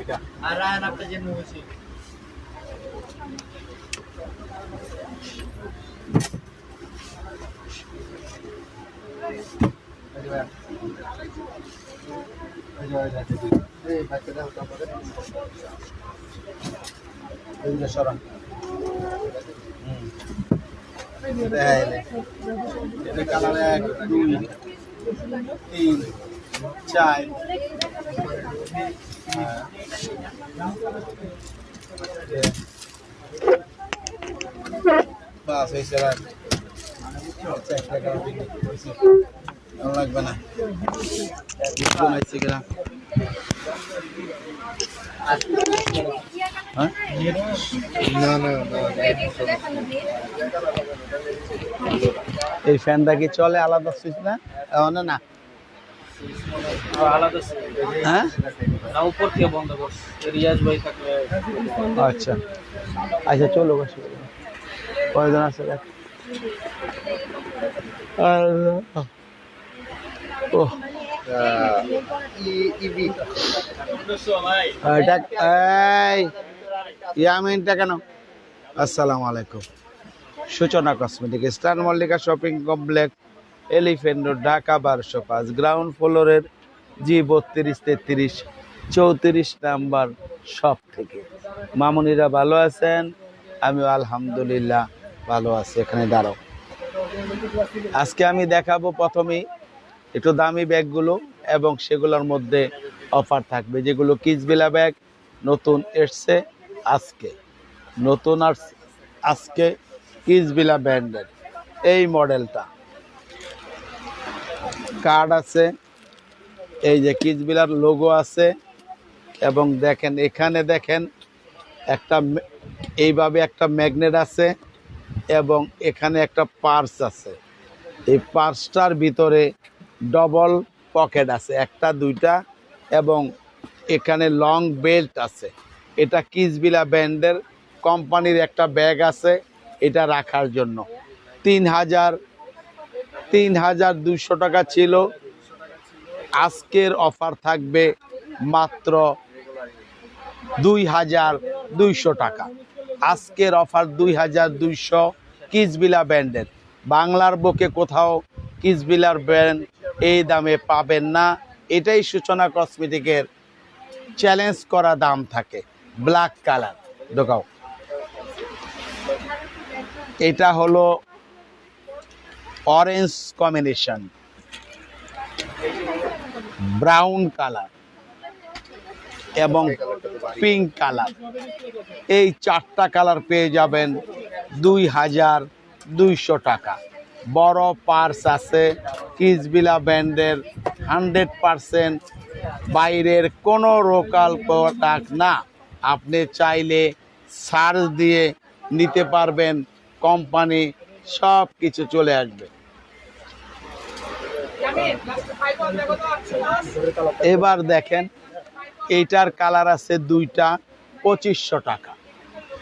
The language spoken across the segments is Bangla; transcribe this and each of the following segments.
এটা। আর রায়ন আপনার জন্য হয়েছি সরা হুম। কালার এক দুই তিন। হ্যাঁ। বাস হয়েছে ভালো লাগবে না? এই ফ্যানটা কি চলে? আলাদা সুইচ না? না না। হ্যাঁ? আচ্ছা। আচ্ছা চলো বসে। কয়জন আছে আর ও ইয়ামিনটা কেন? আসসালামু আলাইকুম। Suchana cosmetic star Mallika shopping complex elephant road, Dhaka বারোশো পাঁচ, গ্রাউন্ড ফ্লোরের জি বত্রিশ, তেত্রিশ, চৌত্রিশ নাম্বার সব থেকে। মামুনিরা ভালো আছেন? আমিও আলহামদুলিল্লাহ ভালো আছি, এখানে দাঁড়াও। আজকে আমি দেখাবো প্রথমেই একটু দামি ব্যাগগুলো এবং সেগুলোর মধ্যে অফার থাকবে, যেগুলো কিচবিলা ব্যাগ নতুন এসছে আজকে। নতুন আর আজকে কিচবিলা ব্র্যান্ডের, এই মডেলটা। কার্ড আছে, এই যে কিচবিলার লোগো আছে, এবং দেখেন এখানে দেখেন একটা এইভাবে একটা ম্যাগনেট আছে, এবং এখানে একটা পার্স আছে। এই পার্সটার ভিতরে ডবল পকেট আছে, একটা, দুইটা, এবং এখানে লং বেল্ট আছে। এটা কিসবিলা ব্র্যান্ডের কোম্পানির একটা ব্যাগ আছে, এটা রাখার জন্য। তিন হাজার তিন হাজার দুইশো টাকা ছিল। আজকের অফার থাকবে মাত্র দুই হাজার দুইশো টাকা। আজকের অফার দুই হাজার দুইশো কিসবিলা ব্র্যান্ডের। বাংলার বুকে কোথাও কিসবিলার ব্র্যান্ড এই দামে পাবেন না। এটাই সূচনা কসমেটিকের চ্যালেঞ্জ করা দাম থাকে। Black colour. ঢোকাও এটা হলো অরেঞ্জ কম্বিনেশন ব্রাউন কালার এবং পিঙ্ক কালার এই চারটা কালার পেয়ে যাবেন দুই হাজার দুইশো টাকা। বড় পার্স আছে, কিসবিলা ব্র্যান্ডের হান্ড্রেড পারসেন্ট। বাইরের কোনো লোকাল প্রোডাক্ট না। আপনি চাইলে সার্চ দিয়ে নিতে পারবেন কোম্পানি সব কিছু চলে আসবে। এবার দেখেন, এইটার কালার আছে দুইটা, পঁচিশশো টাকা।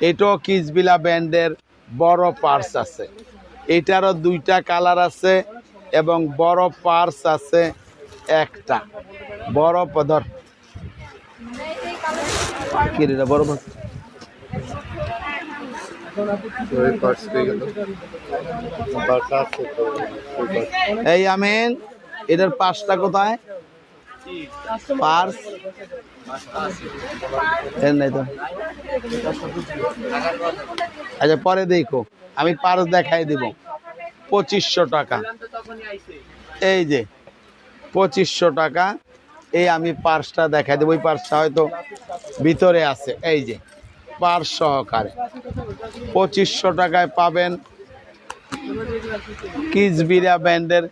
এটাও কিসবিলা ব্যান্ডের বড় পার্স আছে। এটারও দুইটা কালার আছে এবং বড় পার্স আছে একটা। বড় কি বড় এই আমিন, এটার পার্সটা কোথায়? পার্স। নাই তো। আচ্ছা পরে দেখো। আমি পার্স দেখাই দিব। পঁচিশশো টাকা। এই যে, পঁচিশশো টাকা। এই আমি পার্সটা দেখাই দেবো। ওই পার্সটা হয়তো ভিতরে আছে। এই যে পার্স সহকারে। পঁচিশশো টাকায় পাবেন কিসবিরা ব্যান্ডের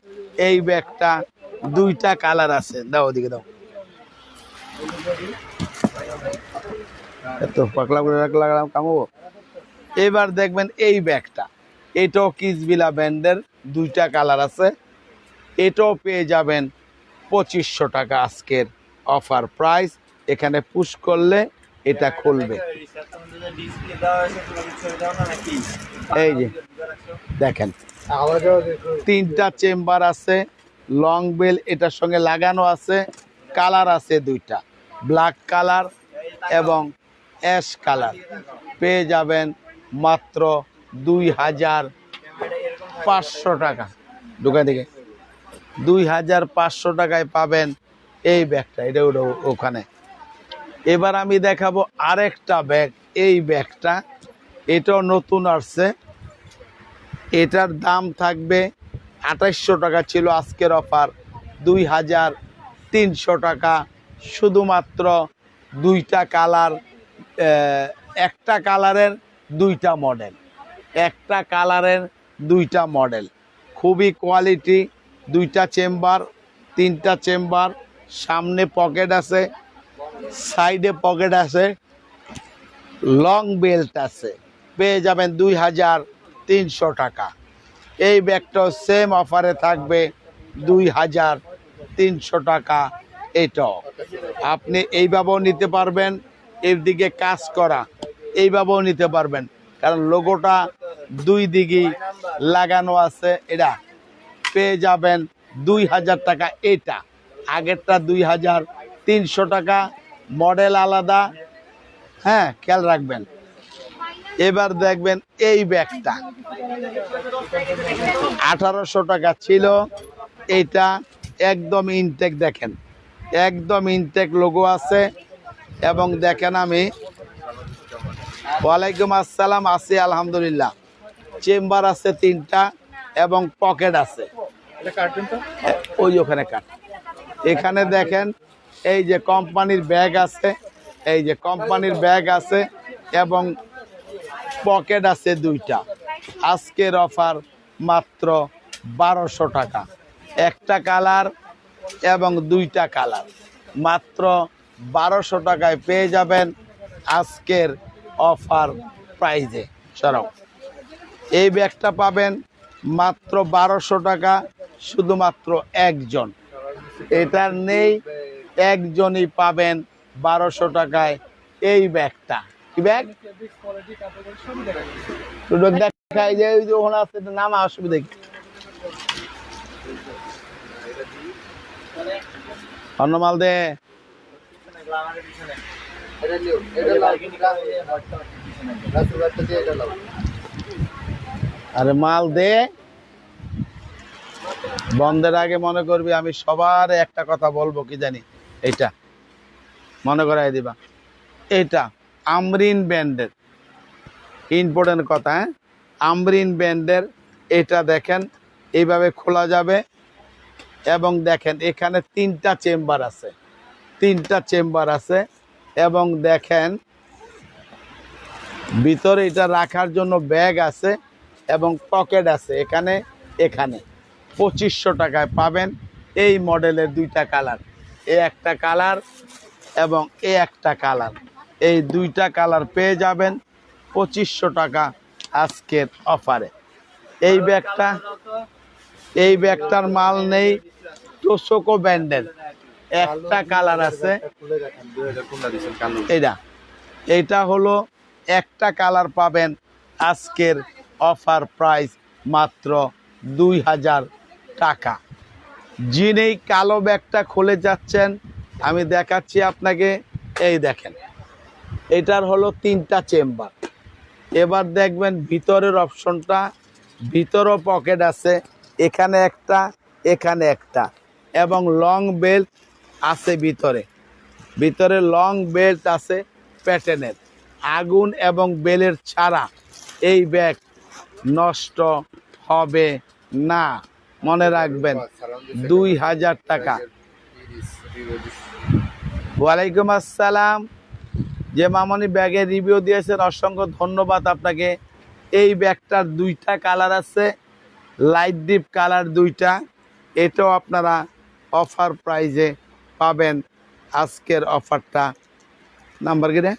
এই ব্যাগটা। দুইটা কালার আছে। দাও ওদিকে দাও। এত পাকলা করে রাখলাম কামাবো। এবার দেখবেন এই ব্যাগটা। এটাও কিসবিলা ব্যান্ডের দুইটা কালার আছে। এটাও পেয়ে যাবেন পঁচিশশো টাকা আজকের অফার প্রাইস। এখানে পুশ করলে এটা খুলবে। এই যে, দেখেন। তিনটা চেম্বার আছে লং বেল এটার সঙ্গে লাগানো আছে কালার আছে দুইটা। ব্ল্যাক কালার এবং অ্যাশ কালার পেয়ে যাবেন মাত্র দুই হাজার পাঁচশো টাকা। দোকান থেকে দুই হাজার পাঁচশো টাকায় পাবেন এই ব্যাগটা। এটা ওটা ওখানে। এবার আমি দেখাবো আরেকটা ব্যাগ। এই ব্যাগটা, এটাও নতুন আসছে। এটার দাম থাকবে আঠাইশশো টাকা ছিল আজকের অফার, দুই হাজার তিনশো টাকা। শুধুমাত্র দুইটা কালার একটা কালারের দুইটা মডেল। একটা কালারের দুইটা মডেল। খুবই কোয়ালিটি, দুইটা চেম্বার, তিনটা চেম্বার, সামনে পকেট আছে। সাইডে পকেট আছে, লং বেল্ট আছে, পেয়ে যাবেন দুই হাজার তিনশো টাকা। এই ব্যাগটাও সেম অফারে থাকবে দুই হাজার তিনশো টাকা এটাও। আপনি এইভাবেও নিতে পারবেন এর দিকে কাজ করা এইভাবেও নিতে পারবেন, কারণ লোগোটা দুই দিকেই লাগানো আছে, এটা পেয়ে যাবেন দুই হাজার টাকা, এটা আগেরটা দুই হাজার তিনশো টাকা মডেল আলাদা। হ্যাঁ খেয়াল রাখবেন। এবার দেখবেন এই ব্যাগটা। আঠারোশো টাকা ছিল। এইটা একদম ইনটেক দেখেন। একদম ইনটেক লোগো আছে। এবং দেখেন আমি ওয়ালাইকুম আসসালাম আছি আলহামদুলিল্লাহ। চেম্বার আছে তিনটা এবং পকেট আছে। ওই ওখানে কাট। এখানে দেখেন এই যে কোম্পানির ব্যাগ আছে, এই যে কোম্পানির ব্যাগ আছে এবং পকেট আছে দুইটা। আজকের অফার মাত্র বারোশো টাকা। একটা কালার এবং দুইটা কালার। মাত্র বারোশো টাকায় পেয়ে যাবেন আজকের অফার প্রাইজে। সরাও এই ব্যাগটা পাবেন মাত্র বারোশো টাকা, শুধুমাত্র একজন। এটার নেই একজনই পাবেন বারোশো টাকায় এই ব্যাগটা। কি ব্যাগ? যে অসুবিধা দে। আরে মাল দে। বন্ধের আগে মনে করবি আমি সবার একটা কথা বলব, কি জানি? এইটা। মনে করাই দিবা। এটা আমরিন ব্যান্ডের। ইম্পর্টেন্ট কথা হ্যাঁ? আমরিন ব্যান্ডের, এটা দেখেন, এইভাবে খোলা যাবে এবং দেখেন, এখানে তিনটা চেম্বার আছে। তিনটা চেম্বার আছে এবং দেখেন, ভিতরে এটা রাখার জন্য ব্যাগ আছে এবং পকেট আছে, এখানে এখানে। পঁচিশশো টাকায় পাবেন এই মডেলের দুইটা কালার। এ একটা কালার এবং এ একটা কালার। এই দুইটা কালার পেয়ে যাবেন পঁচিশশো টাকা আজকের অফারে। এই ব্যাগটা, এই ব্যাগটার মাল নেই টোসোকো ব্যান্ডের একটা কালার আছে। এটা এইটা হলো একটা কালার পাবেন আজকের অফার প্রাইস মাত্র দুই হাজার টাকা। যিনি কালো ব্যাগটা খুলে যাচ্ছেন, আমি দেখাচ্ছি আপনাকে, এই দেখেন। এটার হলো তিনটা চেম্বার। এবার দেখবেন ভিতরের অপশনটা, ভিতরও পকেট আছে, এখানে একটা এখানে একটা, এবং লং বেল্ট আছে ভিতরে। ভিতরে লং বেল্ট আছে প্যাটার্নের আগুন এবং বেলের ছাড়া এই ব্যাগ নষ্ট হবে না। মনে রাখবেন, দুই হাজার টাকা। ওয়ালাইকুম আসসালাম। যে মামনি ব্যাগের রিভিউ দিয়েছেন, অসংখ্য ধন্যবাদ আপনাকে। এই ব্যাগটার দুইটা কালার আছে লাইট ডিপ কালার দুইটা। এটাও আপনারা অফার প্রাইজে পাবেন আজকের অফারটা নাম্বার কি রে?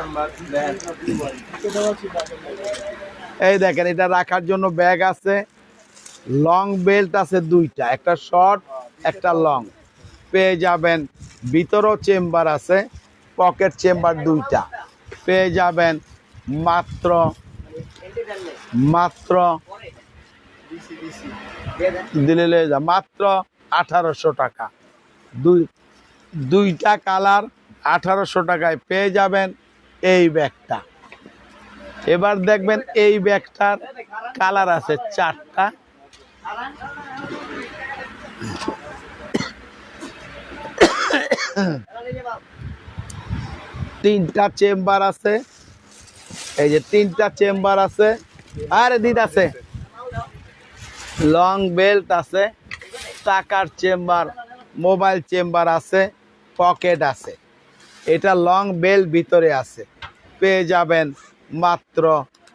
নাম্বার এই দেখেন, এটা রাখার জন্য ব্যাগ আছে। লং বেল্ট আছে দুইটা, একটা শর্ট একটা লং পেয়ে যাবেন, ভিতরও চেম্বার আছে পকেট চেম্বার দুইটা। পেয়ে যাবেন, মাত্র মাত্র, দিলে মাত্র আঠারোশো টাকা। দুই, দুইটা কালার আঠারোশো টাকায় পেয়ে যাবেন এই ব্যাগটা এবার দেখবেন এই ব্যাগটার কালার আছে চারটা। তিনটা চেম্বার আছে। এই যে তিনটা চেম্বার আছে। আরে দিদ আছে। লং বেল্ট আছে। টাকার চেম্বার, মোবাইল চেম্বার আছে, পকেট আছে। এটা লং বেল্ট ভিতরে আছে। পেয়ে যাবেন মাত্র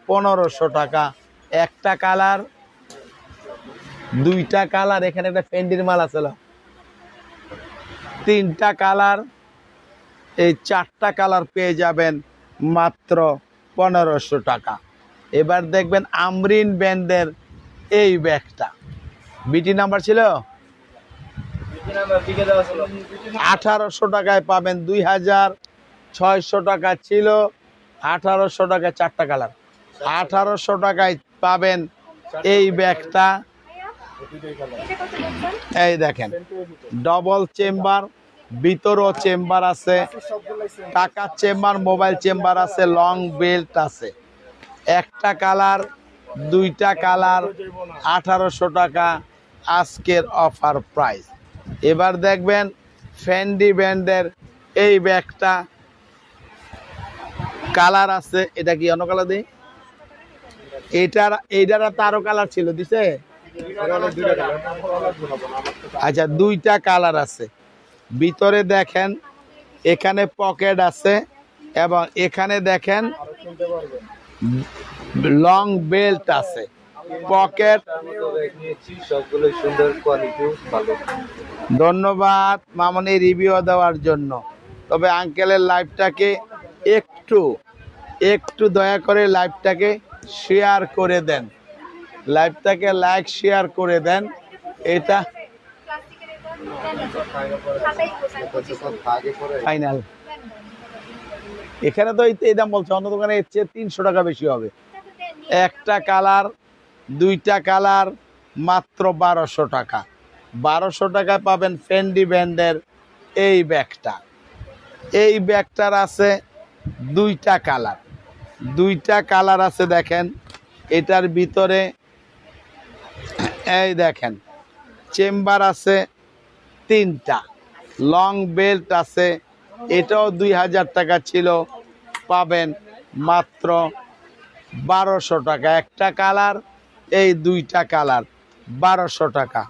পনেরোশো টাকা। একটা কালার, দুইটা কালার, এখানে একটা ফেন্ডির মাল আছে। তিনটা কালার, এই চারটা কালার পেয়ে যাবেন মাত্র পনেরোশো টাকা। এবার দেখবেন আমরিন ব্যান্ডের এই ব্যাগটা। বিটি নাম্বার ছিল? আঠারোশো টাকায় পাবেন, দুই হাজার ছয়শো টাকা ছিল। আঠারোশো টাকায় চারটা কালার। আঠারোশো টাকায় পাবেন এই ব্যাগটা। এই দেখেন ডবল চেম্বার ভিতরও চেম্বার আছে, টাকার চেম্বার মোবাইল চেম্বার আছে লং বেল্ট আছে। একটা কালার, দুইটা কালার, আঠারোশো টাকা আজকের অফার প্রাইস এবার দেখবেন ফ্যান্ডি ব্যান্ডের এই ব্যাগটা কালার আছে, এটা কি অন্য কালার দিই? এটার এইটার তারও কালার ছিল, দিছে? আচ্ছা দুইটা কালার আছে। ভিতরে দেখেন, এখানে পকেট আছে এবং এখানে দেখেন, লং বেল্ট আছে। পকেট ধন্যবাদ মামনি রিভিউ দেওয়ার জন্য। তবে আঙ্কেলের লাইফটাকে একটু একটু একটু দয়া করে লাইভটাকে শেয়ার করে দেন। লাইভটাকে লাইক শেয়ার করে দেন। এটা ফাইনাল এখানে তো এই দাম বলছে, অন্য দোকানে এর চেয়ে তিনশো টাকা বেশি হবে। একটা কালার, দুইটা কালার, মাত্র বারোশো টাকা। বারোশো টাকায় পাবেন ফেন্ডি ব্যান্ডের এই ব্যাগটা। এই ব্যাগটার আছে দুইটা কালার। দুইটা কালার আছে দেখেন। এটার ভিতরে এই দেখেন, চেম্বার আছে তিনটা, লং বেল্ট আছে, এটাও দুই হাজার টাকা ছিল, পাবেন মাত্র বারোশো টাকা। একটা কালার, এই দুইটা কালার, বারোশো টাকা।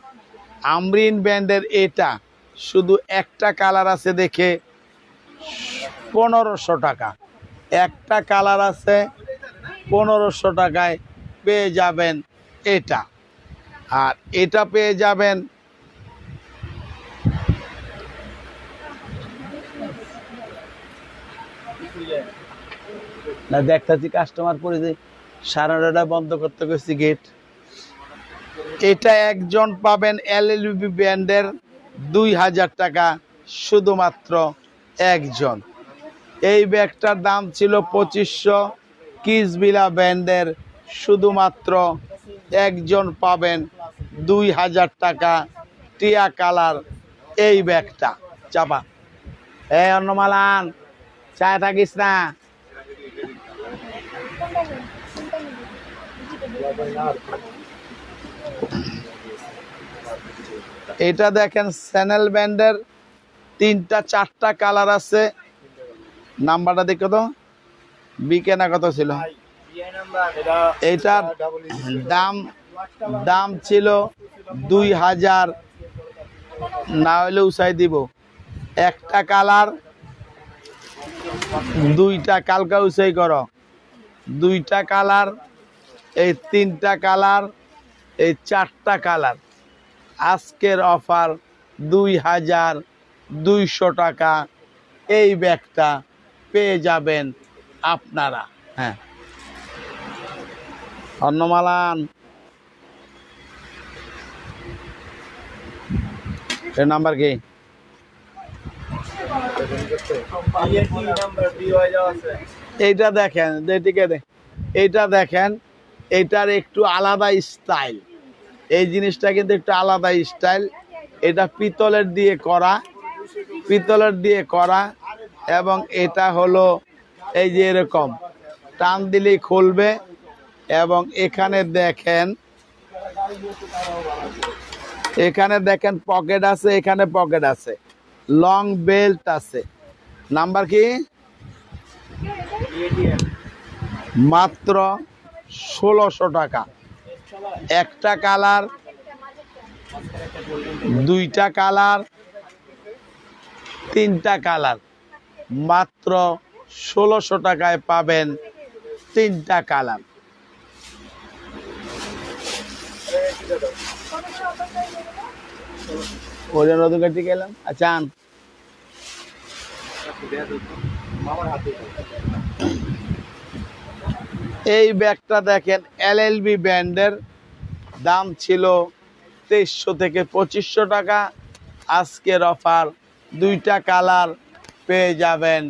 আমরিন ব্যান্ডের এটা, শুধু একটা কালার আছে দেখে পনেরোশো টাকা। একটা কালার আছে, পনেরোশো টাকায় পেয়ে যাবেন এটা। আর এটা পেয়ে যাবেন না, দেখতেছি কাস্টমার পড়েছে সাড়ে নটা বন্ধ করতে গেছি গেট এটা একজন পাবেন এলএলবি ব্যান্ডের দুই হাজার টাকা, শুধুমাত্র একজন। এই ব্যাগটার দাম ছিল পঁচিশশো। কিসবিলা ব্যান্ডের শুধুমাত্র একজন পাবেন দুই হাজার টাকা টিয়া কালার এই ব্যাগটা। চাপা। এ অন্নমালান, চায় থাকিস না। এটা দেখেন স্যানেল ব্যান্ডের তিনটা, চারটা কালার আছে। নাম্বারটা দেখো তো। বিকে না কত ছিল? বিআই নাম্বার এটা এইটার দাম দাম ছিল দুই হাজার। না হলে উসাই দিব। একটা কালার দুইটা কালকা উসাই করো। দুইটা কালার এই তিনটা কালার এই চারটা কালার। আজকের অফার দুই হাজার দুইশো টাকা। এই ব্যাগটা পেয়ে যাবেন আপনারা। হ্যাঁ। অন্নমালান। এর নাম্বার কি? এইটা দেখেন এদিকে দে এইটা দেখেন এটার একটু আলাদা স্টাইল এই জিনিসটা কিন্তু একটু আলাদা স্টাইল এটা পিতলের দিয়ে করা, পিতলের দিয়ে করা এবং এটা হলো এই যে এরকম। টান দিলেই খুলবে এবং এখানে দেখেন এখানে দেখেন পকেট আছে, এখানে পকেট আছে। লং বেল্ট আছে। নাম্বার কি? মাত্র ষোলোশো টাকা। একটা কালার, দুইটা কালার, তিনটা কালার। মাত্র ষোলোশো টাকায় পাবেন তিনটা কালার। গেলাম? আচ্ছা এই ব্যাগটা দেখেন এলএলবি ব্র্যান্ডের। দাম ছিল তেইশশো থেকে পঁচিশশো টাকা। আজকের অফার, দুইটা কালার পেয়ে যাবেন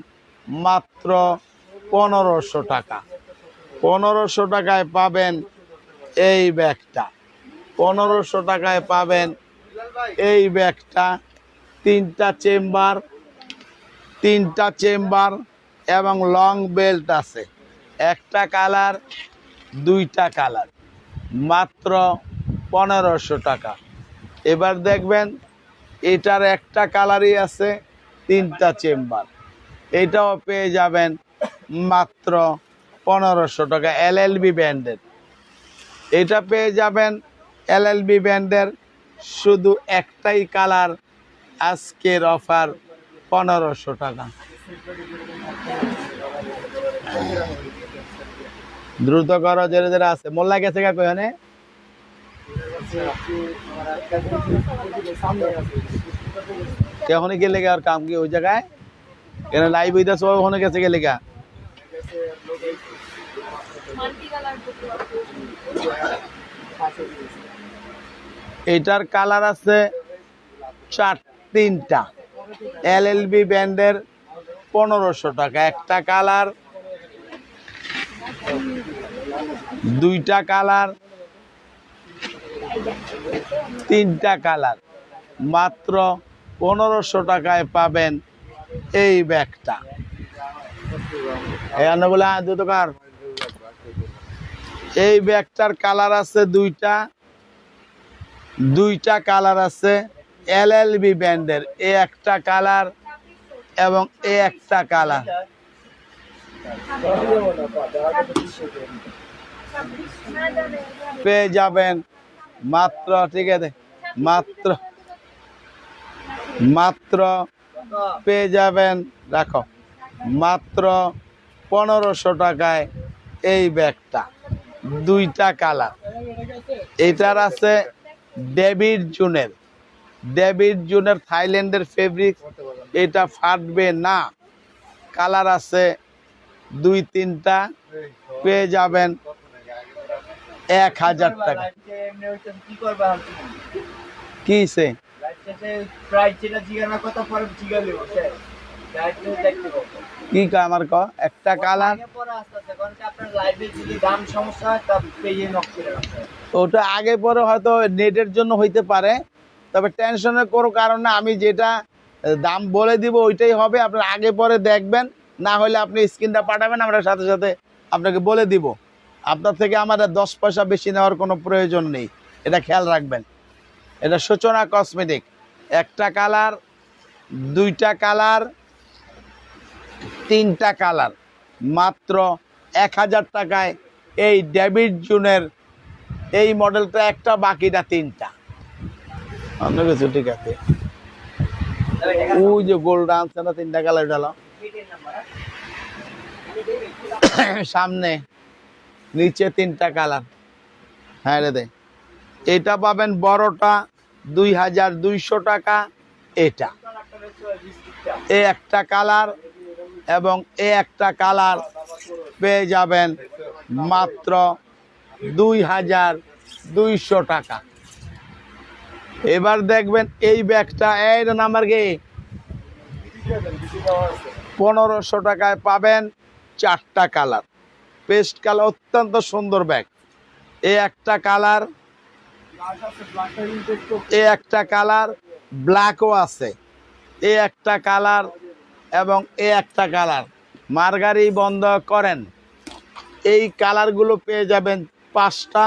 মাত্র পনেরোশো টাকা। পনেরোশো টাকায় পাবেন এই ব্যাগটা। পনেরোশো টাকায় পাবেন এই ব্যাগটা। তিনটা চেম্বার তিনটা চেম্বার এবং লং বেল্ট আছে। একটা কালার, দুইটা কালার। মাত্র পনেরোশো টাকা। এবার দেখবেন এটার একটা কালারই আছে তিনটা চেম্বার। এটাও পেয়ে যাবেন মাত্র পনেরোশো টাকা এল এল বি ব্যান্ডের এটা পেয়ে যাবেন এল এল বি ব্যান্ডের শুধু একটাই কালার আজকের অফার পনেরোশো টাকা। দ্রুত করো জেরে জেরে আছে। মোল্লা গেছে কাকু কেমন গেলে গা আর কাম কি ওই জায়গায়? এখানে লাইভ হইতে সব ওখানে গেছে গেলে গা? এটার কালার আছে চার তিনটা। এল এল বি ব্যান্ডের পনেরোশো টাকা। একটা কালার দুইটা কালার তিনটা কালার মাত্র পনেরোশো টাকায় পাবেন এই ব্যাগটা। হ্যাঁ এই ব্যাগটার কালার আছে দুইটা। দুইটা কালার আছে এল এল বি ব্যান্ডের এ একটা কালার এবং এ একটা কালার। পেয়ে যাবেন মাত্র, ঠিক আছে, মাত্র মাত্র পেয়ে যাবেন রাখো মাত্র পনেরোশো টাকায় এই ব্যাগটা। দুইটা কালার। এটার আছে ডেভিড জুনের ডেভিড জুনের থাইল্যান্ডের ফেব্রিক এটা ফাটবে না। কালার আছে দুই তিনটা। পেয়ে যাবেন এক হাজার টাকা। কি করবে? কি আমার ক? একটা কালার। ওটা আগে পরে হয়তো নেটের জন্য হইতে পারে। তবে টেনশনের কোনো কারণে আমি যেটা দাম বলে দিব ওইটাই হবে। আপনার আগে পরে দেখবেন, না হলে আপনি স্ক্রিনটা পাঠাবেন, আমরা সাথে সাথে আপনাকে বলে দিব। আপনার থেকে আমাদের দশ পয়সা বেশি নেওয়ার কোনো প্রয়োজন নেই। এটা খেয়াল রাখবেন। এটা সূচনা কসমেটিক। একটা কালার, দুইটা কালার, তিনটা কালার। মাত্র এক হাজার টাকায় এই ডেভিড জুনের এই মডেলটা একটা, বাকিটা তিনটা। অন্য কিছু ঠিক আছে। ওই যে গোল্ড আনছে না, তিনটা কালার ডালো সামনে, নিচে তিনটা কালার। হ্যাঁ রে দে। এটা পাবেন বড়টা দুই হাজার দুইশো টাকা, এটা। এ একটা কালার এবং এ একটা কালার পেয়ে যাবেন মাত্র দুই হাজার দুইশো টাকা। এবার দেখবেন এই ব্যাগটা, এই নাম্বার গে পনেরোশো টাকায় পাবেন চারটা কালার। পেস্ট কালার, অত্যন্ত সুন্দর ব্যাগ। এ একটা কালার এ একটা কালার ব্ল্যাকও আছে। এ একটা কালার এবং এ একটা কালার। মার্গারি বন্ধ করেন। এই কালারগুলো পেয়ে যাবেন পাঁচটা,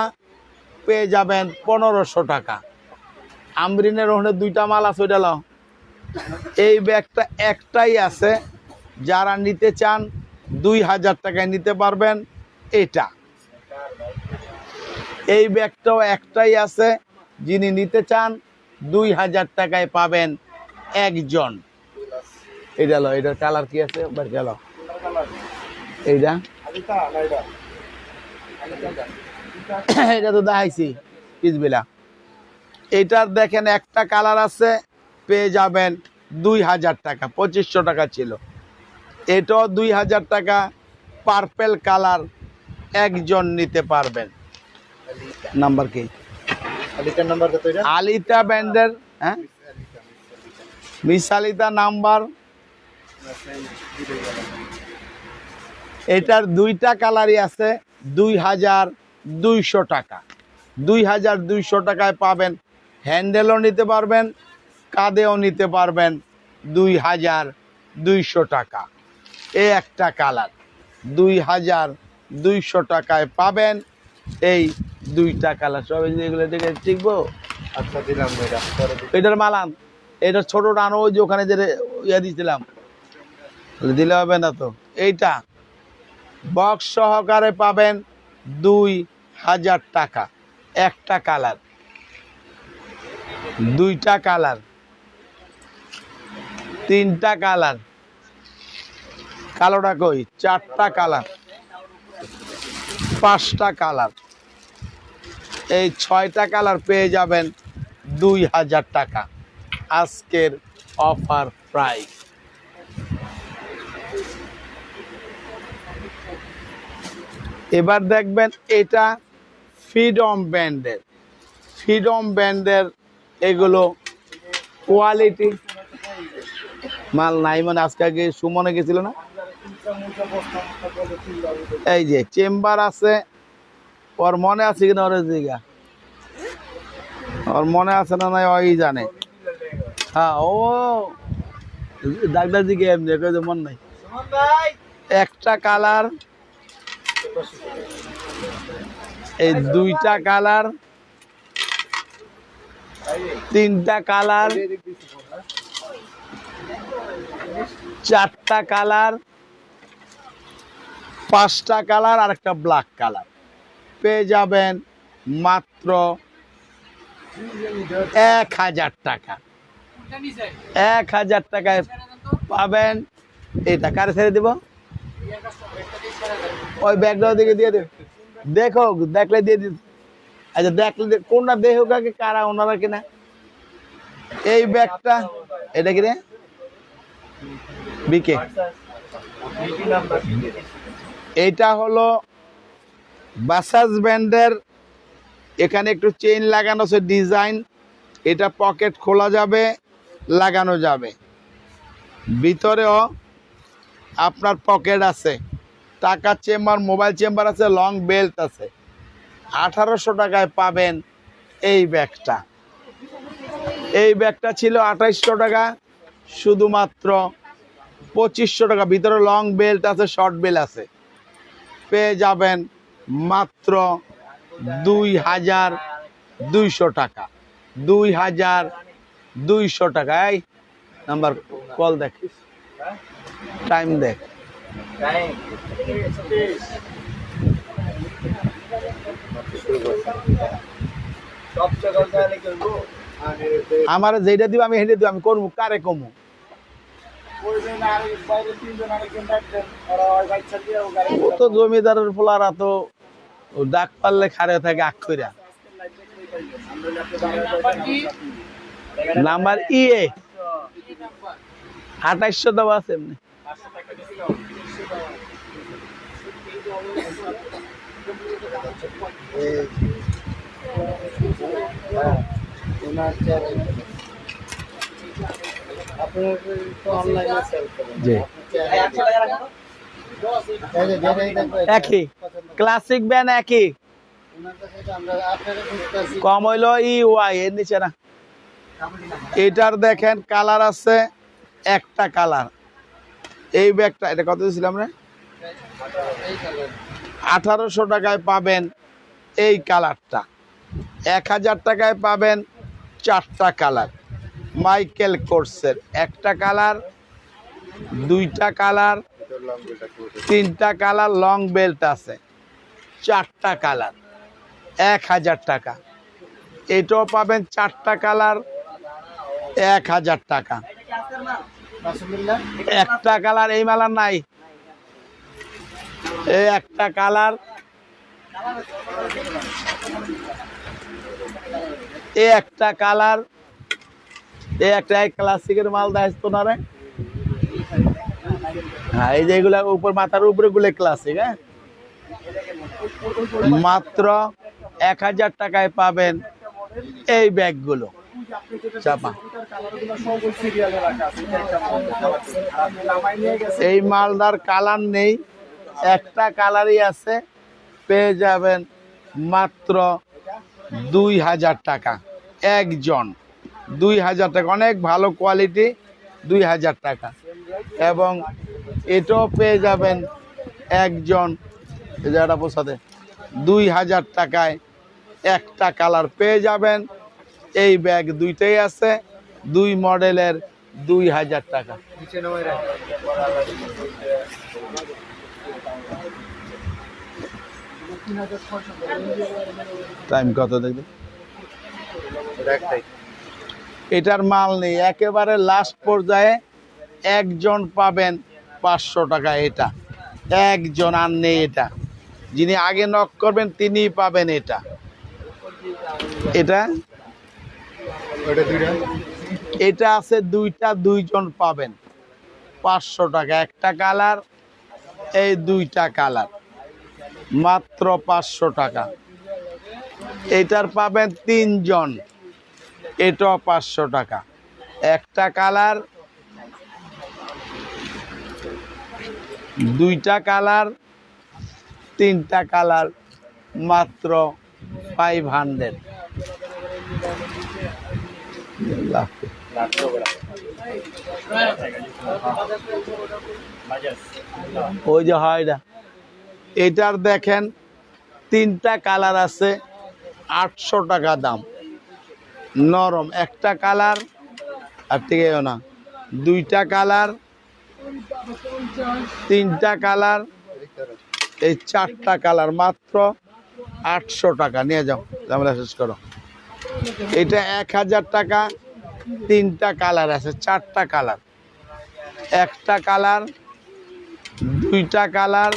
পেয়ে যাবেন পনেরোশো টাকা। আমরিনের ওখানে দুইটা মাল আছে, ওইটা। এই ব্যাগটা একটাই আছে। যারা নিতে চান, দুই হাজার টাকায় নিতে পারবেন। এটা। এই ব্যাগটাও একটাই আছে। যিনি নিতে চান, দুই হাজার টাকায় পাবেন একজন। এটা লো এটার কালার কি আছে? গেল এইটা এটা তো দেখাইছি পিসবিলা এটার দেখেন একটা কালার আছে, পেয়ে যাবেন দুই হাজার টাকা, পঁচিশশো টাকা ছিল। এটাও দুই হাজার টাকা, পার্পেল কালার একজন নিতে পারবেন। নাম্বার কি? আলিকার নাম্বার কত এটা? আলিতা ব্যান্ডের হ্যাঁ? মিসালিতা নাম্বার। এটার দুইটা কালারই আছে দুই হাজার দুইশো টাকা। দুই হাজার দুইশো টাকায় পাবেন হ্যান্ডেলও নিতে পারবেন কাঁধেও নিতে পারবেন দুই হাজার দুইশো টাকা। এ একটা কালার দুই হাজার দুইশো টাকায় পাবেন এই দুইটা কালার সব এগুলো দেখে ঠিকবো আচ্ছা দিলাম এটা এটার মালান এটা ছোট ডানো ওই যে ওখানে যে ইয়ে দিয়েছিলাম দিলে হবে না তো। এইটা বক্স সহকারে পাবেন দুই হাজার টাকা একটা কালার। দুইটা কালার তিনটা কালার। কালোটা কই? চারটা কালার পাঁচটা কালার। এই ছয়টা কালার পেয়ে যাবেন দুই হাজার টাকা। আজকের অফার প্রাইস। এবার দেখবেন এটা ফ্রিডম ব্যান্ডের ফ্রিডম ব্যান্ডের এগুলো কোয়ালিটি মাল নাই মানে আজকে আগে সুমনে গেছিল না? এই যে চেম্বার আছে ওর মনে আছে কিনা ওর জিগা ওর মনে আছে না নাই, ওই জানে। হ্যাঁ ও ডাক্তার দিকে এমনি যে মন নাই। একটা কালার, এই দুইটা কালার, তিনটা কালার, চারটা কালার, পাঁচটা কালার আর একটা ব্ল্যাক কালার। পেয়ে যাবেন মাত্র এক হাজার টাকা। এক হাজার টাকায় পাবেন। এটা কারে ছেড়ে দিব? ওই ব্যাগটা দিকে দিয়ে দেব দেখো, দেখলে দিয়ে দিন আচ্ছা দেখলে কোনটা দেখো কাকে কারা ওনারা কিনা? এই ব্যাগটা এটা কিনে? বিকে। এইটা হলো বাসাজ ব্যান্ডের এখানে একটু চেইন লাগানো আছে ডিজাইন এটা পকেট খোলা যাবে, লাগানো যাবে। ভিতরেও আপনার পকেট আছে। টাকার চেম্বার মোবাইল চেম্বার আছে লং বেল্ট আছে। আঠারোশো টাকায় পাবেন এই ব্যাগটা। এই ব্যাগটা ছিল আঠাইশশো টাকা, শুধুমাত্র পঁচিশশো টাকা। ভিতরে লং বেল্ট আছে শর্ট বেল্ট আছে। পেয়ে যাবেন মাত্র দুই হাজার দুইশো টাকা। দুই হাজার দুইশো টাকা। এই নাম্বার কল দেখ। টাইম দেখ। আমার যেটা দিব আমি হেঁটে দিব আমি করব কারে কমু? তো জমিদারের ফোলারা তো ও ডাক পারলে খারে থাকে আখ কইরা। নাম্বার ইয়ে আঠাইশশো দেওয়া আছে এমনি। আপনার তো অনলাইনে সেল করেন। জি। একই। ক্লাসিক ব্যান একই। কম হইল ই ওয়াই এর নিচে না। এটার দেখেন কালার আছে একটা কালার এই ব্যাগটা, এটা কত দিয়েছিলাম রে? আঠারোশো টাকায় পাবেন এই কালারটা এক হাজার টাকায় পাবেন চারটা কালার মাইকেল কোর্সের একটা কালার দুইটা কালার তিনটা কালার লং বেল্ট আছে। চারটা কালার। এক হাজার টাকা। এটাও পাবেন চারটা কালার, এক হাজার টাকা। একটা কালার এই মালার নাই। এই একটা কালার এই একটা কালার এই একটা ক্লাসিকের মাল দেয় তো না রে। হ্যাঁ এই যে এগুলা উপর মাথার উপরে গুলো ক্লাসিক হ্যাঁ? মাত্র এক হাজার টাকায় পাবেন এই ব্যাগগুলো চাপা। এই মালদার কালার নেই, একটা কালারই আছে, পেয়ে যাবেন মাত্র দুই হাজার টাকা, একজন। দুই হাজার টাকা, অনেক ভালো কোয়ালিটি দুই হাজার টাকা। এবং এটাও পেয়ে যাবেন একজন জায়গাটা পোষাতে দুই হাজার টাকায় একটা কালার পেয়ে যাবেন। এই ব্যাগ দুইটাই আছে, দুই মডেলের দুই হাজার টাকা। টাইম কত দেখবে এটার মাল নেই, একেবারে লাস্ট পর্যায়ে একজন পাবেন পাঁচশো টাকা এটা। একজন আর নেই এটা। যিনি আগে নক করবেন তিনিই পাবেন এটা। এটা? এটা আছে দুইটা দুইজন পাবেন। পাঁচশো টাকা একটা কালার এই দুইটা কালার। মাত্র পাঁচশো টাকা। এটার পাবেন তিনজন। এটাও পাঁচশো টাকা। একটা কালার দুইটা কালার, তিনটা কালার, মাত্র ফাইভ হান্ড্রেড ওই যে হয় না এটার দেখেন, তিনটা কালার আছে, আটশো টাকা দাম। নরম। একটা কালার, আর ঠিক না, দুইটা কালার তিনটা কালার, এই চারটা কালার মাত্র আটশো টাকা। নিয়ে যাও, ঝামেলা শেষ করো। এটা এক হাজার টাকা, তিনটা কালার আছে, চারটা কালার। একটা কালার, দুইটা কালার,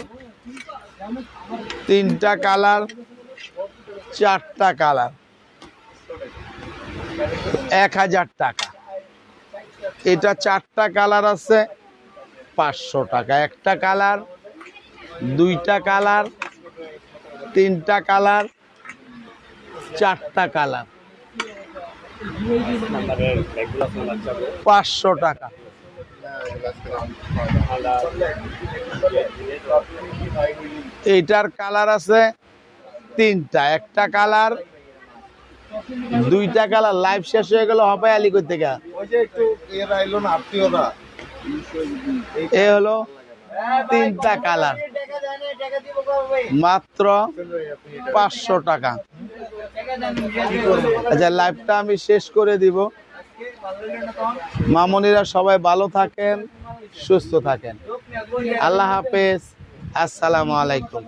তিনটা কালার, চারটা কালার। এক হাজার টাকা। এটা চারটা কালার আছে পাঁচশো টাকা। একটা কালার, দুইটা কালার, তিনটা কালার, চারটা কালার। পাঁচশো টাকা। এইটার কালার আছে তিনটা। একটা কালার, দুইটা কালার। লাইভ শেষ হয়ে গেল হবে আলী কই থেকে? এ হলো তিনটা কালার। মাত্র পাঁচশো টাকা। আচ্ছা লাইভটা আমি শেষ করে দিব। মামনিরা সবাই ভালো থাকেন, সুস্থ থাকেন। আল্লাহ হাফেজ। আসসালামু আলাইকুম।